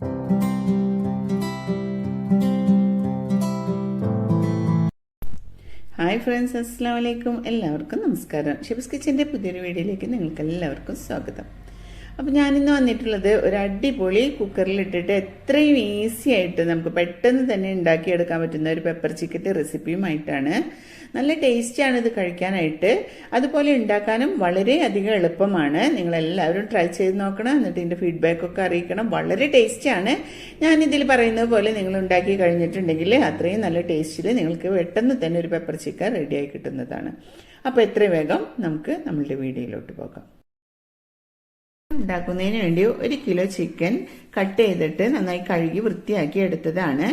Hi friends അസ്സാം വലൈക്കും എല്ലാവർക്കും നമസ്കാരം. ഷിബിസ് കിച്ചന്റെ പുതിയൊരു വീഡിയോയിലേക്ക് നിങ്ങൾക്ക് എല്ലാവർക്കും സ്വാഗതം. അപ്പോൾ ഞാനിന്ന് വന്നിട്ടുള്ളത് ഒരു അടിപൊളി കുക്കറിൽ ഇട്ടിട്ട് എത്രയും ഈസി ആയിട്ട് നമുക്ക് പെട്ടെന്ന് തന്നെ ഉണ്ടാക്കിയെടുക്കാൻ പറ്റുന്ന ഒരു പെപ്പർ ചിക്കന്റെ റെസിപ്പിയുമായിട്ടാണ് നല്ല ടേസ്റ്റിയാണ് ഇത് കഴിക്കാനായിട്ട്. അതുപോലെ ഉണ്ടാക്കാനും വളരെ അധികം എളുപ്പമാണ്. നിങ്ങളെല്ലാവരും ട്രൈ ചെയ്ത് നോക്കണം എന്നിട്ട് ഇതിന്റെ ഫീഡ്ബാക്കൊക്കെ അറിയിക്കണം. വളരെ ടേസ്റ്റിയാണ് ഞാനിതിൽ പറയുന്നത് പോലെ നിങ്ങൾ ഉണ്ടാക്കി കഴിഞ്ഞിട്ടുണ്ടെങ്കിൽ അത്രയും നല്ല ടേസ്റ്റിൽ നിങ്ങൾക്ക് പെട്ടെന്ന് തന്നെ ഒരു പെപ്പർ ചിക്കൻ റെഡിയായി കിട്ടുന്നതാണ്. അപ്പോൾ എത്രയും വേഗം നമുക്ക് നമ്മളുടെ വീഡിയോയിലോട്ട് പോകാം. ഉണ്ടാക്കുന്നതിന് വേണ്ടി ഒരു കിലോ ചിക്കൻ കട്ട് ചെയ്തിട്ട് നന്നായി കഴുകി വൃത്തിയാക്കി എടുത്തതാണ്.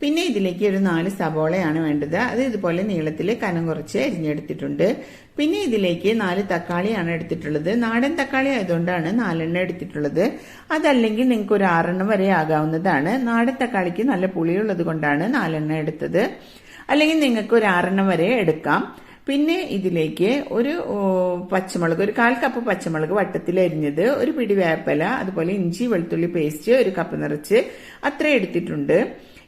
പിന്നെ ഇതിലേക്ക് ഒരു നാല് സബോളയാണ് വേണ്ടത്. അത് ഇതുപോലെ നീളത്തിൽ കനം കുറച്ച് അരിഞ്ഞെടുത്തിട്ടുണ്ട്. പിന്നെ ഇതിലേക്ക് നാല് തക്കാളിയാണ് എടുത്തിട്ടുള്ളത്. നാടൻ തക്കാളി ആയതുകൊണ്ടാണ് നാലെണ്ണം എടുത്തിട്ടുള്ളത്. അതല്ലെങ്കിൽ നിങ്ങൾക്ക് ഒരു ആറെണ്ണം വരെ ആകാവുന്നതാണ്. നാടൻ തക്കാളിക്ക് നല്ല പുളിയുള്ളത് കൊണ്ടാണ് നാലെണ്ണം എടുത്തത്. അല്ലെങ്കിൽ നിങ്ങൾക്ക് ഒരു ആറെണ്ണം വരെ എടുക്കാം. പിന്നെ ഇതിലേക്ക് ഒരു പച്ചമുളക് ഒരു കാൽ കപ്പ് പച്ചമുളക് വട്ടത്തിൽ അരിഞ്ഞത് ഒരു പിടി വേപ്പല അതുപോലെ ഇഞ്ചി വെളുത്തുള്ളി പേസ്റ്റ് ഒരു കപ്പ് നിറച്ച് അത്ര എടുത്തിട്ടുണ്ട്.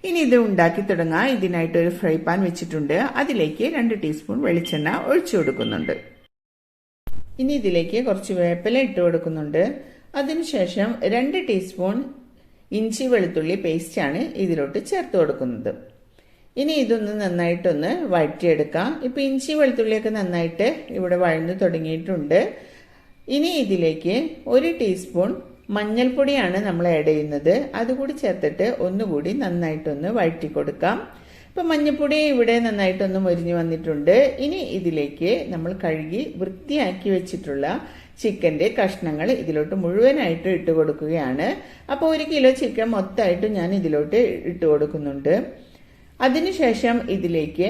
ഇനി ഇത് ഉണ്ടാക്കി തുടങ്ങാം. ഇതിനായിട്ട് ഒരു ഫ്രൈ പാൻ വെച്ചിട്ടുണ്ട്. അതിലേക്ക് രണ്ട് ടീസ്പൂൺ വെളിച്ചെണ്ണ ഒഴിച്ചു കൊടുക്കുന്നുണ്ട്. ഇനി ഇതിലേക്ക് കുറച്ച് വേപ്പില ഇട്ട് കൊടുക്കുന്നുണ്ട്. അതിനുശേഷം രണ്ട് ടീസ്പൂൺ ഇഞ്ചി വെളുത്തുള്ളി പേസ്റ്റാണ് ഇതിലോട്ട് ചേർത്ത് കൊടുക്കുന്നത്. ഇനി ഇതൊന്ന് നന്നായിട്ടൊന്ന് വഴറ്റിയെടുക്കാം. ഇപ്പം ഇഞ്ചി വെളുത്തുള്ളിയൊക്കെ നന്നായിട്ട് ഇവിടെ വഴന്നു തുടങ്ങിയിട്ടുണ്ട്. ഇനി ഇതിലേക്ക് ഒരു ടീസ്പൂൺ മഞ്ഞൾപ്പൊടിയാണ് നമ്മൾ ആഡ് ചെയ്യുന്നത്. അതുകൂടി ചേർത്തിട്ട് ഒന്നുകൂടി നന്നായിട്ടൊന്ന് വഴറ്റി കൊടുക്കാം ഇപ്പം മഞ്ഞൾപ്പൊടി ഇവിടെ നന്നായിട്ടൊന്ന് മൊരിഞ്ഞു വന്നിട്ടുണ്ട്. ഇനി ഇതിലേക്ക് നമ്മൾ കഴുകി വൃത്തിയാക്കി വെച്ചിട്ടുള്ള ചിക്കന്റെ കഷ്ണങ്ങൾ ഇതിലോട്ട് മുഴുവനായിട്ട് ഇട്ട് കൊടുക്കുകയാണ്. അപ്പോൾ ഒരു കിലോ ചിക്കൻ മൊത്തമായിട്ട് ഞാൻ ഇതിലോട്ട് ഇട്ട് കൊടുക്കുന്നുണ്ട്. അതിനുശേഷം ഇതിലേക്ക്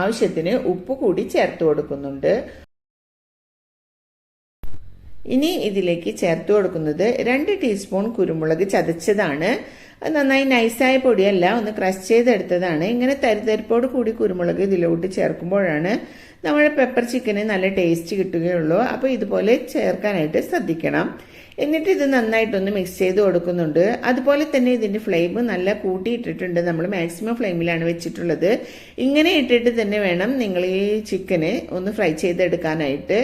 ആവശ്യത്തിന് ഉപ്പ് കൂടി ചേർത്ത് കൊടുക്കുന്നുണ്ട്. ഇനി ഇതിലേക്ക് ചേർത്ത് കൊടുക്കുന്നത് രണ്ട് ടീസ്പൂൺ കുരുമുളക് ചതച്ചതാണ്. അത് നന്നായി നൈസായ പൊടിയല്ല ഒന്ന് ക്രഷ് ചെയ്തെടുത്തതാണ്. ഇങ്ങനെ തരിതരിപ്പോട് കൂടി കുരുമുളക് ഇതിലോട്ട് ചേർക്കുമ്പോഴാണ് നമ്മുടെ പെപ്പർ ചിക്കന് നല്ല ടേസ്റ്റ് കിട്ടുകയുള്ളൂ. അപ്പോൾ ഇതുപോലെ ചേർക്കാനായിട്ട് ശ്രദ്ധിക്കണം. എന്നിട്ട് ഇത് നന്നായിട്ടൊന്ന് മിക്സ് ചെയ്ത് കൊടുക്കുന്നുണ്ട്. അതുപോലെ തന്നെ ഇതിന്റെ ഫ്ലെയിം നല്ല കൂട്ടിയിട്ടിട്ടുണ്ട്. നമ്മൾ മാക്സിമം ഫ്ലെയിമിലാണ് വെച്ചിട്ടുള്ളത്. ഇങ്ങനെ ഇട്ടിട്ട് തന്നെ വേണം നിങ്ങൾ ഈ ചിക്കന് ഒന്ന് ഫ്രൈ ചെയ്തെടുക്കാനായിട്ട്.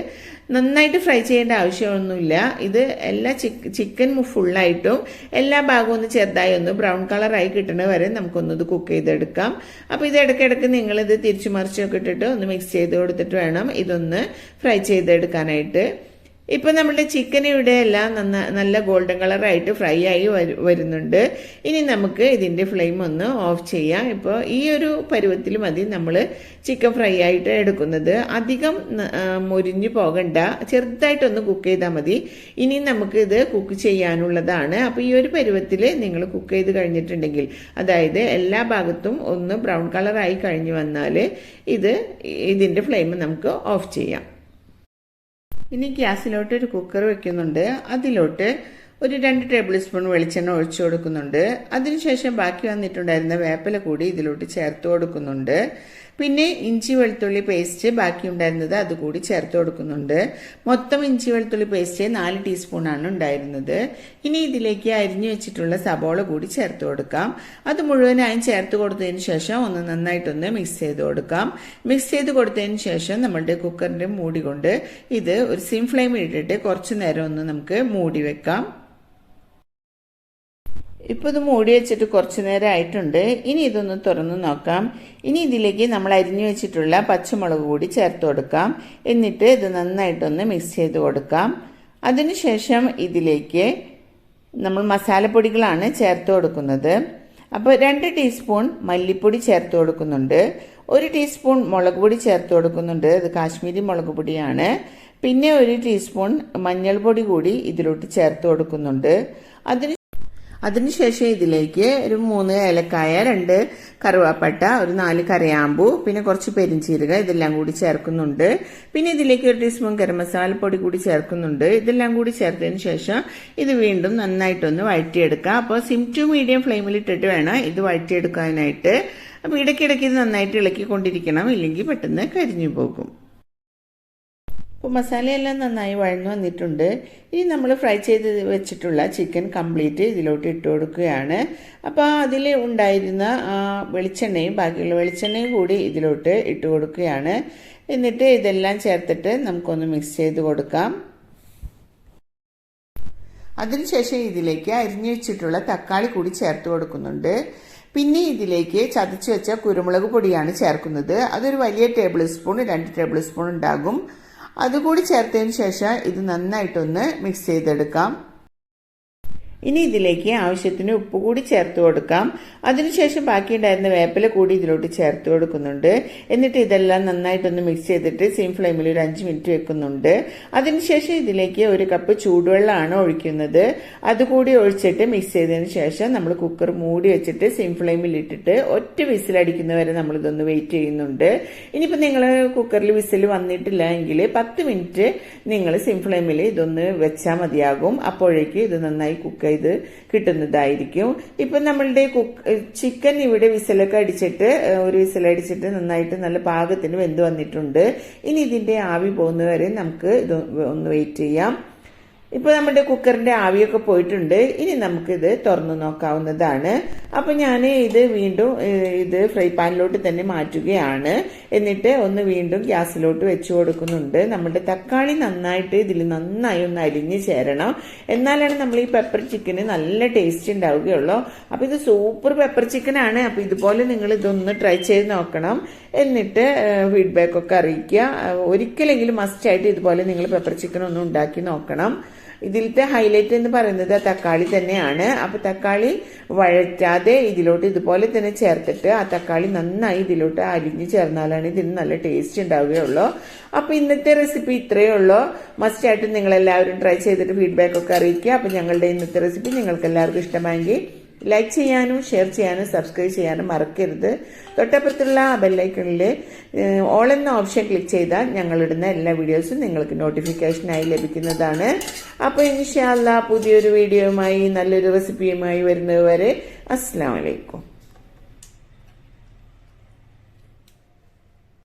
നന്നായിട്ട് ഫ്രൈ ചെയ്യേണ്ട ആവശ്യമൊന്നുമില്ല. ഇത് എല്ലാ ചിക്കൻ ഫുള്ളായിട്ടും എല്ലാ ഭാഗവും ഒന്ന് ചെറുതായി ഒന്ന് ബ്രൗൺ കളറായി കിട്ടണ വരെ നമുക്കൊന്നത് കുക്ക് ചെയ്തെടുക്കാം. അപ്പോൾ ഇത് ഇടയ്ക്കിടയ്ക്ക് നിങ്ങളിത് തിരിച്ചു മറിച്ചൊക്കെ ഇട്ടിട്ട് ഒന്ന് മിക്സ് ചെയ്ത് കൊടുത്തിട്ട് വേണം ഇതൊന്ന് ഫ്രൈ ചെയ്തെടുക്കാനായിട്ട്. ഇപ്പം നമ്മുടെ ചിക്കൻ ഇവിടെ എല്ലാം നന്ന നല്ല ഗോൾഡൻ കളറായിട്ട് ഫ്രൈ ആയി വരുന്നുണ്ട്. ഇനി നമുക്ക് ഇതിന്റെ ഫ്ലെയിം ഒന്ന് ഓഫ് ചെയ്യാം. ഇപ്പോൾ ഈ ഒരു പരുവത്തിൽ മതി നമ്മൾ ചിക്കൻ ഫ്രൈ ആയിട്ട് എടുക്കുന്നത്. അധികം മുരിഞ്ഞു പോകണ്ട. ചെറുതായിട്ടൊന്ന് കുക്ക് ചെയ്താൽ മതി. ഇനി നമുക്ക് ഇത് കുക്ക് ചെയ്യാനുള്ളതാണ്. അപ്പോൾ ഈ ഒരു പരുവത്തിൽ നിങ്ങൾ കുക്ക് ചെയ്ത് കഴിഞ്ഞിട്ടുണ്ടെങ്കിൽ അതായത് എല്ലാ ഭാഗത്തും ഒന്ന് ബ്രൗൺ കളറായി കഴിഞ്ഞു വന്നാൽ ഇത് ഇതിന്റെ ഫ്ലെയിം നമുക്ക് ഓഫ് ചെയ്യാം. ഇനി ഗ്യാസിലോട്ട് ഒരു കുക്കർ വെക്കുന്നുണ്ട്. അതിലോട്ട് ഒരു രണ്ട് ടേബിൾ സ്പൂൺ വെളിച്ചെണ്ണ ഒഴിച്ചു കൊടുക്കുന്നുണ്ട്. അതിനുശേഷം ബാക്കി വന്നിട്ടുണ്ടായിരുന്ന വേപ്പില കൂടി ഇതിലോട്ട് ചേർത്ത് കൊടുക്കുന്നുണ്ട്. പിന്നെ ഇഞ്ചി വെളുത്തുള്ളി പേസ്റ്റ് ബാക്കി ഉണ്ടായിരുന്നത് അതുകൂടി ചേർത്ത് കൊടുക്കുന്നുണ്ട്. മൊത്തം ഇഞ്ചി വെളുത്തുള്ളി പേസ്റ്റ് നാല് ടീസ്പൂണാണ് ഉണ്ടായിരുന്നത്. ഇനി ഇതിലേക്ക് അരിഞ്ഞു വെച്ചിട്ടുള്ള സബോള കൂടി ചേർത്ത് കൊടുക്കാം. അത് മുഴുവനായും ചേർത്ത് കൊടുത്തതിന് ശേഷം ഒന്ന് നന്നായിട്ടൊന്ന് മിക്സ് ചെയ്ത് കൊടുക്കാം. മിക്സ് ചെയ്ത് കൊടുത്തതിന് ശേഷം നമ്മളുടെ കുക്കറിന്റെ മൂടി കൊണ്ട് ഇത് ഒരു സിം ഫ്ലെയിമിൽ ഇട്ടിട്ട് കുറച്ചു നേരം ഒന്ന് നമുക്ക് മൂടി വെക്കാം. ഇപ്പോൾ ഇത് മൂടി വെച്ചിട്ട് കുറച്ച് നേരം ആയിട്ടുണ്ട്. ഇനി ഇതൊന്ന് തുറന്ന് നോക്കാം. ഇനി ഇതിലേക്ക് നമ്മൾ അരിഞ്ഞു വെച്ചിട്ടുള്ള പച്ചമുളക് കൂടി ചേർത്ത് കൊടുക്കാം. എന്നിട്ട് ഇത് നന്നായിട്ടൊന്ന് മിക്സ് ചെയ്ത് കൊടുക്കാം. അതിനുശേഷം ഇതിലേക്ക് നമ്മൾ മസാലപ്പൊടികളാണ് ചേർത്ത് കൊടുക്കുന്നത്. അപ്പോൾ രണ്ട് ടീസ്പൂൺ മല്ലിപ്പൊടി ചേർത്ത് കൊടുക്കുന്നുണ്ട്. ഒരു ടീസ്പൂൺ മുളക് പൊടി ചേർത്ത് കൊടുക്കുന്നുണ്ട്. അത് കാശ്മീരി മുളക് പൊടിയാണ്. പിന്നെ ഒരു ടീസ്പൂൺ മഞ്ഞൾപ്പൊടി കൂടി ഇതിലോട്ട് ചേർത്ത് കൊടുക്കുന്നുണ്ട്. അതിന് അതിനുശേഷം ഇതിലേക്ക് ഒരു മൂന്ന് ഏലക്കായ രണ്ട് കറുവാപ്പട്ട ഒരു നാല് കരയാമ്പു പിന്നെ കുറച്ച് പെരിഞ്ചീരക ഇതെല്ലാം കൂടി ചേർക്കുന്നുണ്ട്. പിന്നെ ഇതിലേക്ക് ഒരു ടീസ്പൂൺ ഗരം മസാലപ്പൊടി പൊടി കൂടി ചേർക്കുന്നുണ്ട്. ഇതെല്ലാം കൂടി ചേർത്തതിന് ശേഷം ഇത് വീണ്ടും നന്നായിട്ടൊന്ന് വഴറ്റിയെടുക്കാം. അപ്പോൾ സിം ടു മീഡിയം ഫ്ലെയിമിൽ ഇട്ടിട്ട് വേണം ഇത് വഴറ്റിയെടുക്കാനായിട്ട്. അപ്പോൾ ഇടയ്ക്കിടയ്ക്ക് ഇത് നന്നായിട്ട് ഇളക്കിക്കൊണ്ടിരിക്കണം. ഇല്ലെങ്കിൽ പെട്ടെന്ന് കരിഞ്ഞു പോകും. അപ്പോൾ മസാലയെല്ലാം നന്നായി വഴന്നു വന്നിട്ടുണ്ട്. ഇനി നമ്മൾ ഫ്രൈ ചെയ്ത് വെച്ചിട്ടുള്ള ചിക്കൻ കംപ്ലീറ്റ് ഇതിലോട്ട് ഇട്ട് കൊടുക്കുകയാണ്. അപ്പോൾ അതിൽ ഉണ്ടായിരുന്ന വെളിച്ചെണ്ണയും ബാക്കിയുള്ള വെളിച്ചെണ്ണയും കൂടി ഇതിലോട്ട് ഇട്ട് കൊടുക്കുകയാണ്. എന്നിട്ട് ഇതെല്ലാം ചേർത്തിട്ട് നമുക്കൊന്ന് മിക്സ് ചെയ്ത് കൊടുക്കാം. അതിനുശേഷം ഇതിലേക്ക് അരിഞ്ഞു വെച്ചിട്ടുള്ള തക്കാളി കൂടി ചേർത്ത് കൊടുക്കുന്നുണ്ട്. പിന്നെ ഇതിലേക്ക് ചതച്ച് വെച്ച കുരുമുളക് പൊടിയാണ് ചേർക്കുന്നത്. അതൊരു വലിയ ടേബിൾ സ്പൂൺ രണ്ട് ടേബിൾ സ്പൂൺ ഉണ്ടാകും. അതുകൂടി ചേർത്തതിന് ശേഷം ഇത് നന്നായിട്ടൊന്ന് മിക്സ് ചെയ്തെടുക്കാം. ഇനി ഇതിലേക്ക് ആവശ്യത്തിന് ഉപ്പ് കൂടി ചേർത്ത് കൊടുക്കാം. അതിനുശേഷം ബാക്കിയുണ്ടായിരുന്ന വേപ്പില കൂടി ഇതിലോട്ട് ചേർത്ത് കൊടുക്കുന്നുണ്ട്. എന്നിട്ട് ഇതെല്ലാം നന്നായിട്ടൊന്ന് മിക്സ് ചെയ്തിട്ട് സെയിം ഫ്ലെയിമിൽ ഒരു അഞ്ച് മിനിറ്റ് വെക്കുന്നുണ്ട്. അതിനുശേഷം ഇതിലേക്ക് ഒരു കപ്പ് ചൂടുവെള്ളമാണ് ഒഴിക്കുന്നത്. അതുകൂടി ഒഴിച്ചിട്ട് മിക്സ് ചെയ്തതിന് ശേഷം നമ്മൾ കുക്കർ മൂടി വെച്ചിട്ട് സെയിം ഫ്ലെയിമിൽ ഇട്ടിട്ട് ഒറ്റ വിസിലടിക്കുന്നവരെ നമ്മൾ ഇതൊന്ന് വെയിറ്റ് ചെയ്യുന്നുണ്ട്. ഇനിയിപ്പോൾ നിങ്ങൾ കുക്കറിൽ വിസിൽ വന്നിട്ടില്ല എങ്കിൽ പത്ത് മിനിറ്റ് നിങ്ങൾ സിം ഫ്ലെയിമിൽ ഇതൊന്ന് വെച്ചാൽ മതിയാകും. അപ്പോഴേക്കും ഇത് നന്നായി കുക്ക് ഇത് കിട്ടുന്നതായിരിക്കും. ഇപ്പം നമ്മളുടെ കുക്ക് ചിക്കൻ ഇവിടെ വിസലൊക്കെ അടിച്ചിട്ട് ഒരു വിസലടിച്ചിട്ട് നന്നായിട്ട് നല്ല പാകത്തിന് വെന്ത് വന്നിട്ടുണ്ട്. ഇനി ഇതിന്റെ ആവി പോകുന്നവരെ നമുക്ക് ഇത് ഒന്ന് വെയിറ്റ് ചെയ്യാം. ഇപ്പോൾ നമ്മുടെ കുക്കറിന്റെ ആവിയൊക്കെ പോയിട്ടുണ്ട്. ഇനി നമുക്കിത് തുറന്നു നോക്കാവുന്നതാണ്. അപ്പോൾ ഞാൻ ഇത് വീണ്ടും ഇത് ഫ്രൈ പാനിലോട്ട് തന്നെ മാറ്റുകയാണ്. എന്നിട്ട് ഒന്ന് വീണ്ടും ഗ്യാസിലോട്ട് വെച്ച് കൊടുക്കുന്നുണ്ട്. നമ്മുടെ തക്കാളി നന്നായിട്ട് ഇതിൽ നന്നായി ഒന്ന് അരിഞ്ഞ് ചേരണം. എന്നാലാണ് നമ്മൾ ഈ പെപ്പർ ചിക്കന് നല്ല ടേസ്റ്റ് ഉണ്ടാവുകയുള്ളൂ. അപ്പോൾ ഇത് സൂപ്പർ പെപ്പർ ചിക്കനാണ്. അപ്പോൾ ഇതുപോലെ നിങ്ങൾ ഇതൊന്ന് ട്രൈ ചെയ്ത് നോക്കണം. എന്നിട്ട് ഫീഡ്ബാക്ക് ഒക്കെ അറിയിക്കുക. ഒരിക്കലെങ്കിലും മസ്റ്റായിട്ട് ഇതുപോലെ നിങ്ങൾ പെപ്പർ ചിക്കൻ ഒന്ന് ഉണ്ടാക്കി നോക്കണം. ഇതിലത്തെ ഹൈലൈറ്റ് എന്ന് പറയുന്നത് തക്കാളി തന്നെയാണ്. അപ്പോൾ തക്കാളി വഴറ്റാതെ ഇതിലോട്ട് ഇതുപോലെ തന്നെ ചേർത്തിട്ട് ആ തക്കാളി നന്നായി ഇതിലോട്ട് അരിഞ്ഞു ചേർന്നാലാണ് ഇതിന് നല്ല ടേസ്റ്റ് ഉണ്ടാവുകയുള്ളൂ. അപ്പോൾ ഇന്നത്തെ റെസിപ്പി ഇത്രയേ ഉള്ളൂ. മസ്റ്റായിട്ട് നിങ്ങൾ എല്ലാവരും ട്രൈ ചെയ്തിട്ട് ഫീഡ്ബാക്ക് ഒക്കെ അറിയിക്കുക. അപ്പോൾ ഞങ്ങളുടെ ഇന്നത്തെ റെസിപ്പി നിങ്ങൾക്ക് എല്ലാവർക്കും ഇഷ്ടമായെങ്കിൽ ലൈക്ക് ചെയ്യാനും ഷെയർ ചെയ്യാനും സബ്സ്ക്രൈബ് ചെയ്യാനും മറക്കരുത്. തൊട്ടപ്പുറത്തുള്ള ബെല്ലൈക്കണിൽ ഓൾ എന്ന ഓപ്ഷൻ ക്ലിക്ക് ചെയ്താൽ ഞങ്ങളിടുന്ന എല്ലാ വീഡിയോസും നിങ്ങൾക്ക് നോട്ടിഫിക്കേഷനായി ലഭിക്കുന്നതാണ്. അപ്പോൾ ഇൻഷാല്ല പുതിയൊരു വീഡിയോയുമായി നല്ലൊരു റെസിപ്പിയുമായി വരുന്നത് വരെ അസ്സാം വലൈക്കും